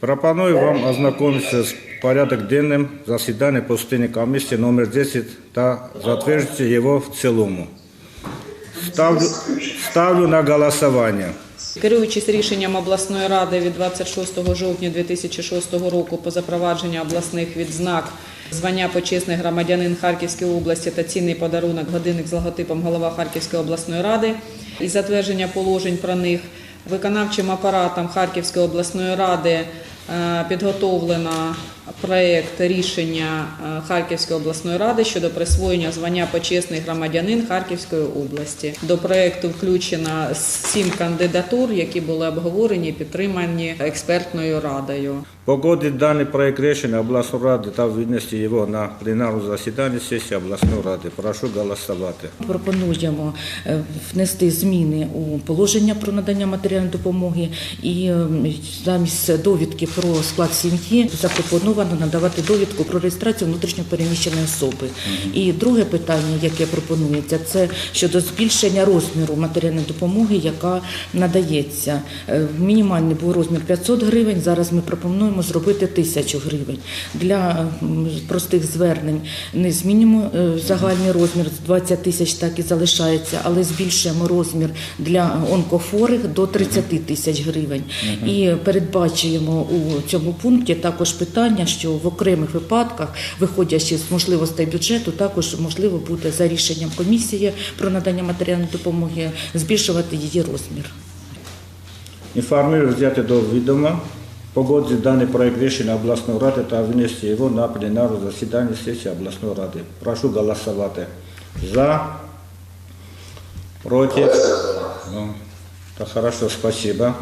Пропоную вам ознакомитися з порядок денним засідання постійної комісії номер 10 та затвердити його в цілому. Ставлю, ставлю на голосування. Керуючись рішенням обласної ради від 26 жовтня 2006 року по запровадженню обласних відзнак звання почесний громадянин Харківської області та цінний подарунок годинник з логотипом голова Харківської обласної ради і затвердження положень про них. Виконавчим апаратом Харківської обласної ради е, проект рішення е, Харківської обласної ради щодо присвоєння звання почесний громадянин Харківської області. До проекту включено сім кандидатур, які були обговорені і підтримані експертною радою. Погодити даний проект рішення обласної ради та винести його на пленарне засідання сесії обласної ради. Прошу голосувати. Пропонуємо е, внести зміни у положення про надання матеріальної допомоги і замість довідки про склад сім'ї запропоновано надавати довідку про реєстрацію внутрішньопереміщеної особи. І друге питання, яке пропонується, це щодо збільшення розміру матеріальної допомоги, яка надається. Е, Мінімальний був розмір 500 гривень. Зараз ми пропонуємо зробити 1000 гривень. Для простих звернень не змінюємо е, загальний розмір з 20 тисяч, так і залишається, але збільшуємо розмір для онкохворих до 30 тисяч гривень. І передбачуємо у цьому пункті також питання, що в окремих випадках, виходячи з можливостей бюджету, також можливо буде за рішенням комісії про надання матеріальної допомоги збільшувати її розмір. Інформую взяти до відома, погодити даний проект рішення обласної ради та винести його на пленарне засідання сесії обласної ради. Прошу голосувати. За, проти. Ну, то хорошо, спасибо.